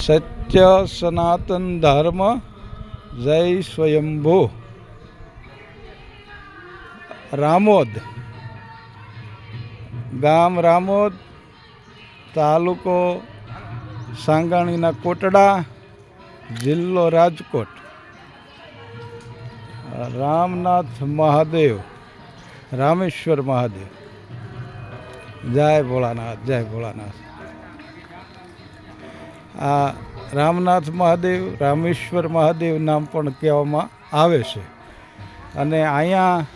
સત્ય સનાતન ધર્મ જય સ્વયંભો રામોદ ગામ રામોદ તાલુકો સાંગાણીના કોટડા જિલ્લો રાજકોટ રામનાથ મહાદેવ રામેશ્વર મહાદેવ જય ભોળાનાથ જય ભોળાનાથ આ રામનાથ મહાદેવ, રામેશ્વર મહાદેવ નામ પણ કહેવામાં આવે છે. અને અહીંયા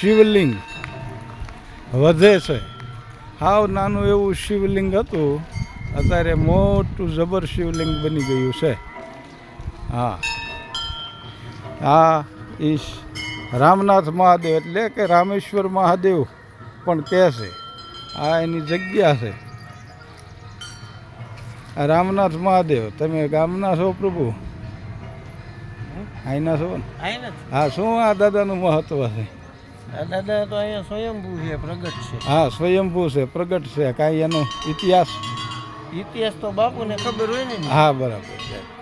શિવલિંગ વધે છે. હાવ નાનું એવું શિવલિંગ હતું. અત્યારે મોટું જબર શિવલિંગ બની ગયું છે. હા. આ ઈશ રામનાથ મહાદેવ એટલે કે રામેશ્વર મહાદેવ પણ કહે છે. આ એની જગ્યા છે. રામનાથ મહાદેવ તમે ગામના છો પ્રભુ? અહીંના છો? ને હા શું આ દાદાનું મહત્વ છે? દાદા તો અહીંયા સ્વયંભૂ છે પ્રગટ છે. હા સ્વયંભૂ છે પ્રગટ છે કાંઈ એનો ઇતિહાસ? ઇતિહાસ તો બાપુને ખબર હોય ને. હા બરાબર છે.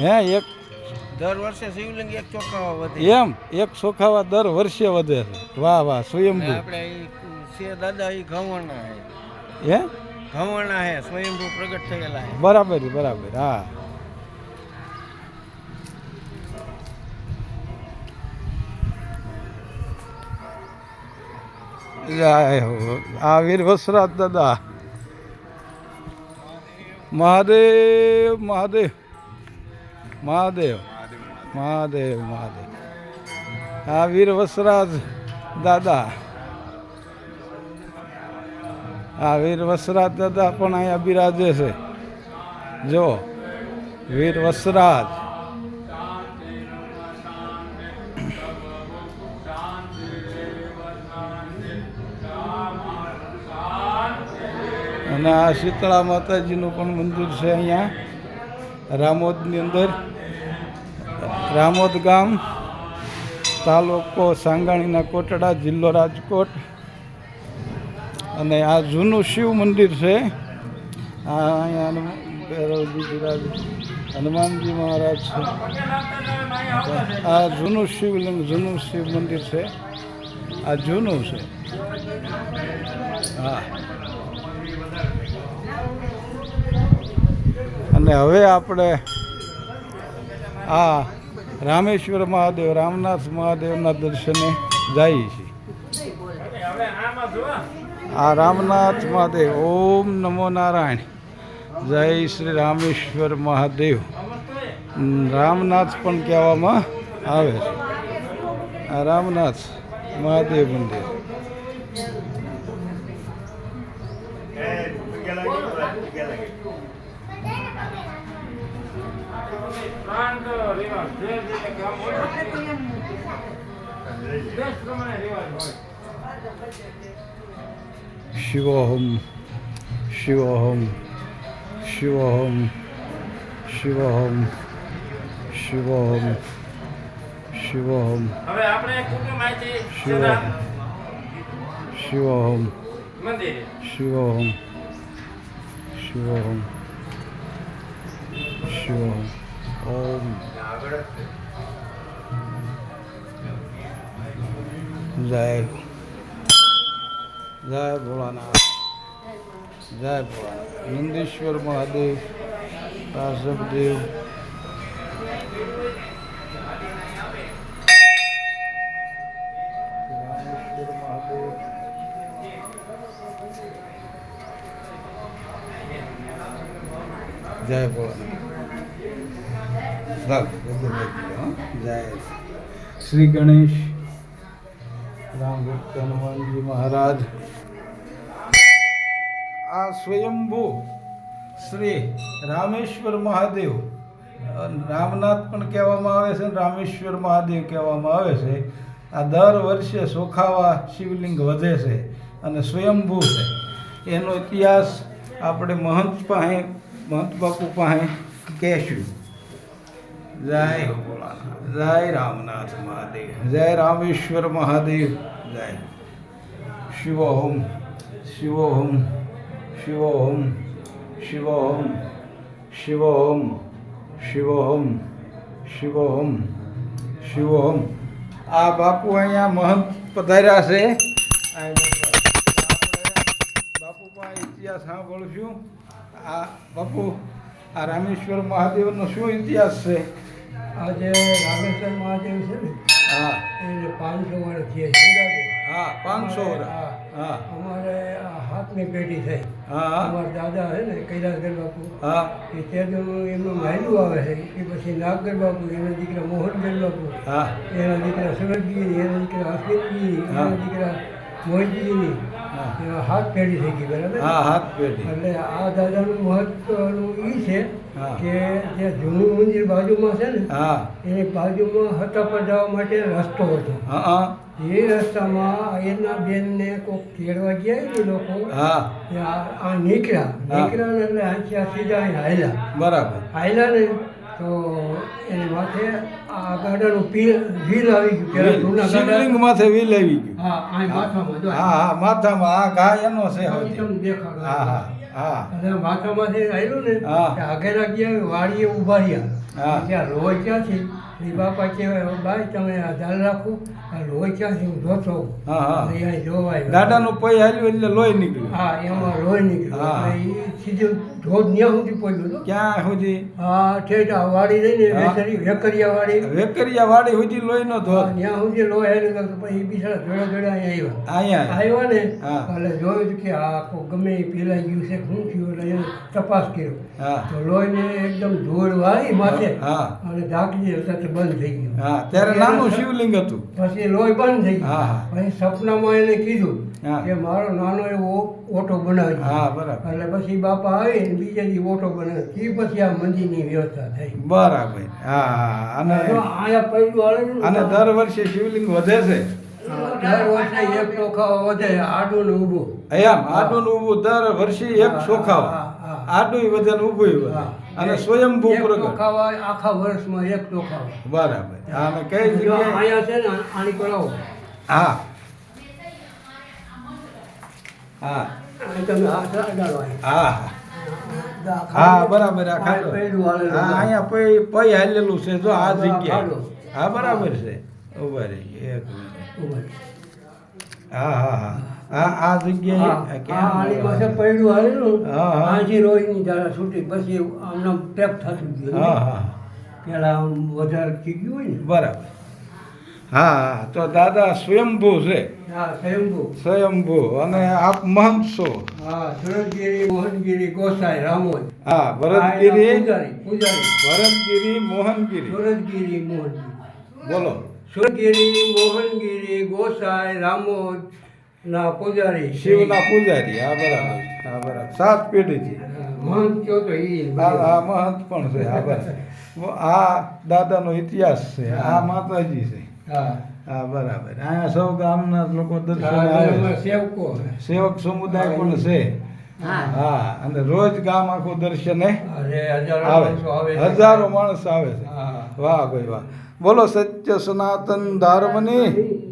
હે એક દર વર્ષે શિવલિંગ એક ચોખાવા વધે. એમ એક ચોખાવા દર વર્ષે વધે છે. વાહ વાહ સ્વયંભૂ. આપણે છે દાદા એ ઘવણા હે. હે? ઘવણા હે સ્વયંભૂ પ્રગટ થયેલા હે. બરાબર બરાબર હા. આ વીર વસરાજ દાદા. મહાદેવ મહાદેવ મહાદેવ મહાદેવ મહાદેવ. આ વીર વસરાજ દાદા. આ વીર વસરાજ દાદા પણ અહીંયા બિરાજે છે. જો, વીર વસરાજ. અને આ શીતળા માતાજીનું પણ મંદિર છે અહીંયા, રામોદની અંદર. રામોદ ગામ, તાલુકો સાંગાણીના કોટડા, જિલ્લો રાજકોટ. અને આ જૂનું શિવ મંદિર છે. આ અહીંયા હનુમાનજી મહારાજ છે. આ જૂનું શિવલિંગ, જૂનું શિવ મંદિર છે. આ જૂનું છે. હા. અને હવે આપણે આ રામેશ્વર મહાદેવ, રામનાથ મહાદેવના દર્શને જઈએ છીએ. આ રામનાથ મહાદેવ, ઓમ નમો નારાયણ. જય શ્રી રામેશ્વર મહાદેવ. રામનાથ પણ કહેવામાં આવે છે. આ રામનાથ મહાદેવ મંદિર. શિવોહમ શિવોહમ શિવોહમ શિવોહમ શિવોહમ શિવોહમ હવે આપણે કુટુંબ આથી શિવોહમ શિવોહમ મંદિરે શિવોહમ શિવોહમ ઓમ. જય જય ભોળાનાથ. જય ભોળાનાથ. નંદીશ્વર મહાદેવ કાશવદેવ જય ભોળાનાથ? શ્રી ગણેશ, રામ ભક્ત હનુમાનજી મહારાજ. આ સ્વયંભૂ શ્રી રામેશ્વર મહાદેવ રામનાથ પણ કહેવામાં આવે છે રામેશ્વર મહાદેવ કહેવામાં આવે છે. આ દર વર્ષે સોખાવા શિવલિંગ વધે છે અને સ્વયંભૂ છે. એનો ઇતિહાસ આપણે મહંત પાસે, મહંત બાપુ પાસે કહેશું. જય જય રામનાથ મહાદેવ, જય રામેશ્વર મહાદેવ, જય. શિવોહમ શિવોહમ શિવોહમ શિવોહમ શિવોહમ શિવોહમ શિવોહમ શિવોહમ આ બાપુ અહીંયા મહંત પધાર્યા છે. બાપુ પણ ઇતિહાસ સાંભળશું આ બાપુ, આ રામેશ્વર મહાદેવનો શું ઇતિહાસ છે? આજે રામેશ્વર મહાદેવ છે ને હા. એને પાંચસો વર્ષ થયા છે હા પાંચસો વર્ષ. હા. અમારે આ હાથની પેટી થઈ. હા અમારા દાદા છે ને કૈલાસગર બાપુ હા. એ ત્યાં એમનું માયલું આવે છે એ પછી નાગગર બાપુ એના દીકરા મોહનગર બાપુ હા. એના દીકરા સુરતગીરી એના દીકરા અસ્મિતગીરી હા. એના દીકરા એવા હાથ પેઢી થઈ ગઈ બરાબર? હા હાથ પેઢી. એટલે આ દાદાનું મહત્વનું એ છે. કે જે જૂનું મંદિર બાજુમાં છે ને હા. એની બાજુમાં હતા પર જવા માટે રસ્તો હતો. એ રસ્તામાં એના બેનને કોક તેડવા ગયા એ લોકો. હા. આ નીકળ્યા. નીકળ્યા ને એટલે સીધા હાલ્યા. બરાબર. હાલ્યા ને તો એની માથે આ ગાડાનું વ્હીલ આવી ગયું શિવલિંગ માથે વીલ આવી ગયું. હા માથામાં જો હા હા માથામાં. આ ઘા એનો છે હવે. તમને દેખાડો. હા હા હા. અને માથામાંથી આવ્યું ને હા. તે ગયા વાડીએ ઊભા હા. ત્યાં ત્યાં લોહી ક્યાંથી એ બાપા કહેવાય ભાઈ તમે આ ધ્યાન રાખો આ લોહી ક્યાંથી હું જોતો હોઉં." હા, હા. એટલે અહીં જોવા આવ્યા. દાદાનું પૈ હાલ્યું એટલે લોહી નીકળ્યું. હા એમાં લોહી નીકળ્યું. એ સીધું ધોધ ન્યા સુધી પડ્યું હતું ક્યાં સુધી? હા ઠેઠ વાડી રહીને ને વેસરી વેકરિયા વાડી વેકરિયા વાડી સુધી લોહીનો ધોધ. ત્યાં સુધી લોહી આવ્યું પણ પછી બિચારા જોડે જોડે અહીંયા અહીંયા આવ્યા ને હા. એટલે જોયું કે આ ગમે એ પેલા ગયું છે શું થયું એટલે તપાસ કર્યો. હા. તો લોહીને એકદમ ધોળ વાળી માથે હા. અને ઢાંકી સાથે બંધ થઈ ગયું. હા ત્યારે નાનું શિવલિંગ હતું. પછી લોહી બંધ થઈ ગયું. હા. પછી સપનામાં એને કીધું. કે મારો નાનો એવો ઓટો બનાવી હા બરાબર. એટલે પછી બાપા આવીને બીજે દી ઓટો બનાવ્યો. એ પછી આ મંદિરની વ્યવસ્થા થઈ. બરાબર. હા હા. અને અહીંયા પૈડું અને દર વર્ષે શિવલિંગ વધે છે? દર વર્ષે એક ચોખા વધે. આડું ને ઊભું. એમ આડું ને ઊભું દર વર્ષે એક ચોખા. આડું વધે ને ઊભું વધે. અને સ્વયં સ્વયંભૂ પ્રગટ. આખા વર્ષમાં એક ચોખા હોય. બરાબર. અને કઈ જગ્યાએ અહીંયા છે ને આની કરાવો હા. હા. તમે હાથ અડાડો હા. હા બરાબર. આ ખાધો હા. અહીંયા પૈ પૈ હાલેલું છે. જો આ હા, જગ્યાએ. હા બરાબર છે. ઊભા રહી એક મિનિટ. હા હા હા. આ જગ્યાએ આની પાસે પડ્યું હાલેલું હા, હા. આથી રોહીની ધારા છૂટી પછી આમને ટેપ થતું ગયું હા હા. પેલા વધારે થઈ ગયું હોય ને. બરાબર. હા હા. તો દાદા સ્વયંભૂ છે. હા સ્વયંભૂ. સ્વયંભૂ. અને આપ મહંત છો. હા સુરતગીરી મોહનગીરી ગોસાઈ રામોજ હા ભરતગીરી. પૂજારી પૂજારી. ભરતગીરી મોહનગીરી. સુરતગીરી મોહનગીરી. બોલો. સુરતગીરી મોહનગીરી ગોસાઈ રામોદ ના પૂજારી શિવના પૂજારી હા બરાબર. હા બરાબર. સાત પેઢી છે મહંત કયો તો એ હા મહંત પણ છે હા બરાબર. આ દાદાનો ઇતિહાસ છે આ માતાજી છે. હા. હા બરાબર. અહીંયા સૌ ગામના લોકો દર્શન આવે. સેવકો સેવક સમુદાય પણ છે. હા. અને રોજ ગામ આખું દર્શને આવે. છે. હજારો માણસ આવે છે. વાહ ભાઈ વાહ. બોલો સત્ય સનાતન ધર્મની.